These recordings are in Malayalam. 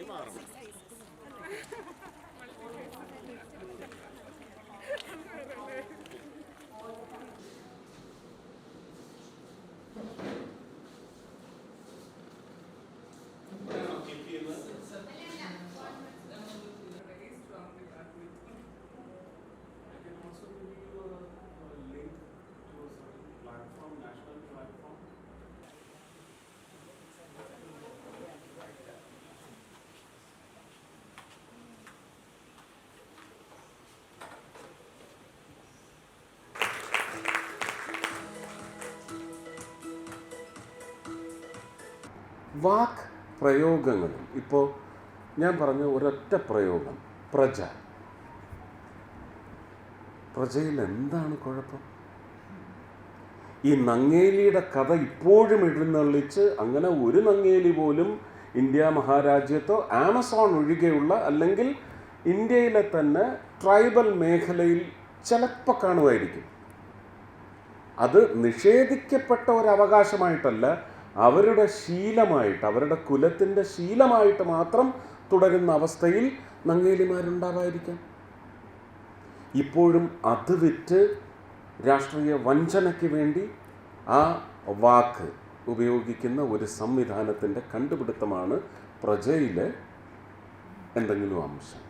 Каймаром. വാക്ക് പ്രയോഗങ്ങളും ഇപ്പോൾ ഞാൻ പറഞ്ഞ ഒരൊറ്റ പ്രയോഗം പ്രജ. പ്രജയിൽ എന്താണ് കുഴപ്പം? ഈ നങ്ങേലിയുടെ കഥ ഇപ്പോഴും എഴുന്നള്ളിച്ച് അങ്ങനെ ഒരു നങ്ങേലി പോലും ഇന്ത്യ മഹാരാജ്യത്തോ ആമസോൺ ഒഴികെയുള്ള അല്ലെങ്കിൽ ഇന്ത്യയിലെ തന്നെ ട്രൈബൽ മേഖലയിൽ ചിലപ്പോൾ കാണുമായിരിക്കും. അത് നിഷേധിക്കപ്പെട്ട ഒരു അവകാശമായിട്ടല്ല അവരുടെ ശീലമായിട്ട് അവരുടെ കുലത്തിന്റെ ശീലമായിട്ട് മാത്രം തുടരുന്ന അവസ്ഥയിൽ നങ്ങേലിമാരുണ്ടാവായിരിക്കാം ഇപ്പോഴും അത് വിറ്റ് രാഷ്ട്രീയ വഞ്ചനയ്ക്ക് വേണ്ടി ആ വാക്ക് ഉപയോഗിക്കുന്ന ഒരു സംവിധാനത്തിന്റെ കണ്ടുപിടുത്തമാണ് പ്രജയിലെ എന്തെങ്കിലും അംശം.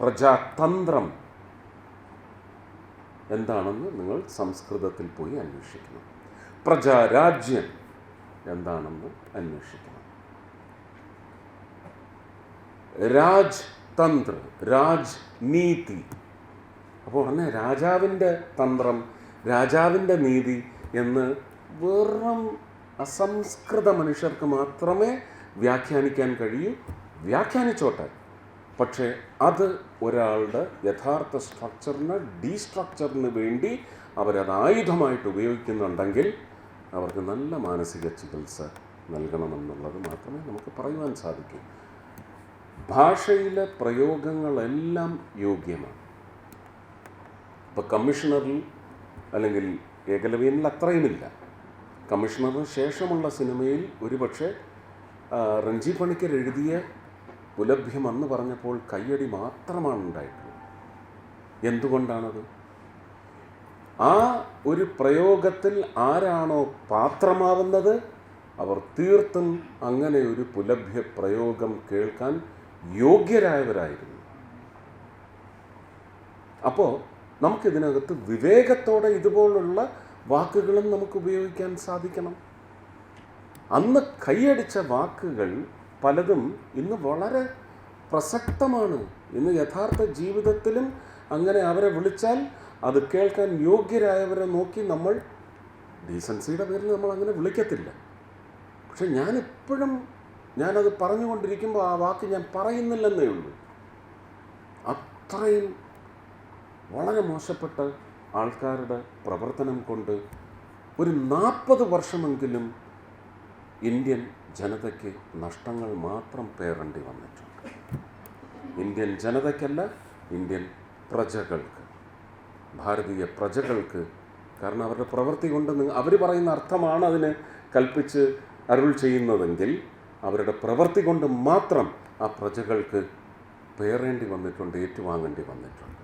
പ്രജാതന്ത്രം എന്താണെന്ന് നിങ്ങൾ സംസ്കൃതത്തിൽ പോയി അന്വേഷിക്കണം. പ്രജാരാജ്യം എന്താണെന്ന് അന്വേഷിക്കണം. രാജ് രാജ്നീതി. രാജ് നീതി അപ്പോൾ ഉടനെ രാജാവിന്റെ തന്ത്രം രാജാവിന്റെ നീതി എന്ന് വെറും അസംസ്കൃത മനുഷ്യർക്ക് മാത്രമേ വ്യാഖ്യാനിക്കാൻ കഴിയൂ. വ്യാഖ്യാനിച്ചോട്ടെ. പക്ഷേ അത് ഒരാളുടെ യഥാർത്ഥ സ്ട്രക്ചറിന് ഡീസ്ട്രക്ചറിന് വേണ്ടി അവരത് ആയുധമായിട്ട് ഉപയോഗിക്കുന്നുണ്ടെങ്കിൽ അവർക്ക് നല്ല മാനസിക ചികിത്സ നൽകണമെന്നുള്ളത് മാത്രമേ നമുക്ക് പറയുവാൻ സാധിക്കൂ. ഭാഷയിലെ പ്രയോഗങ്ങളെല്ലാം യോഗ്യമാണ്. ഇപ്പോൾ കമ്മീഷണറിൽ അല്ലെങ്കിൽ ഏകലവ്യനിൽ അത്രയുമില്ല. കമ്മീഷണറിന് ശേഷമുള്ള സിനിമയിൽ ഒരുപക്ഷെ റഞ്ജി പണിക്കർ എഴുതിയ പുലഭ്യം അന്ന് പറഞ്ഞപ്പോൾ കയ്യടി മാത്രമാണ് ഉണ്ടായിട്ടുള്ളത്. എന്തുകൊണ്ടാണത്? ആ ഒരു പ്രയോഗത്തിൽ ആരാണോ പാത്രമാവുന്നത് അവർ തീർത്തും അങ്ങനെ ഒരു പുലഭ്യ പ്രയോഗം കേൾക്കാൻ യോഗ്യരായവരായിരുന്നു. അപ്പോൾ നമുക്കിതിനകത്ത് വിവേകത്തോടെ ഇതുപോലുള്ള വാക്കുകളും നമുക്ക് ഉപയോഗിക്കാൻ സാധിക്കണം. അന്ന് കൈയടിച്ച വാക്കുകൾ പലതും ഇന്ന് വളരെ പ്രസക്തമാണ്. ഇന്ന് യഥാർത്ഥ ജീവിതത്തിലും അങ്ങനെ അവരെ വിളിച്ചാൽ അത് കേൾക്കാൻ യോഗ്യരായവരെ നോക്കി നമ്മൾ ഡീസൻസിയുടെ പേരിൽ നമ്മൾ അങ്ങനെ വിളിക്കത്തില്ല. പക്ഷെ ഞാൻ എപ്പോഴും ഞാനത് പറഞ്ഞുകൊണ്ടിരിക്കുമ്പോൾ ആ വാക്ക് ഞാൻ പറയുന്നില്ലെന്നേ ഉള്ളൂ. അത്രയും വളരെ മോശപ്പെട്ട ആൾക്കാരുടെ പ്രവർത്തനം കൊണ്ട് ഒരു നാൽപ്പത് വർഷമെങ്കിലും ഇന്ത്യൻ ജനതയ്ക്ക് നഷ്ടങ്ങൾ മാത്രം പേറേണ്ടി വന്നിട്ടുണ്ട്. ഇന്ത്യൻ ജനതയ്ക്കല്ല ഇന്ത്യൻ പ്രജകൾക്ക്. ഭാരതീയ പ്രജകൾക്ക്. കാരണം അവരുടെ പ്രവൃത്തി കൊണ്ട് അവർ പറയുന്ന അർത്ഥമാണ് അതിന് കൽപ്പിച്ച് അരുൾ ചെയ്യുന്നതെങ്കിൽ അവരുടെ പ്രവൃത്തി കൊണ്ട് മാത്രം ആ പ്രജകൾക്ക് പേറേണ്ടി വന്നിട്ടുണ്ട് ഏറ്റുവാങ്ങേണ്ടി വന്നിട്ടുണ്ട്.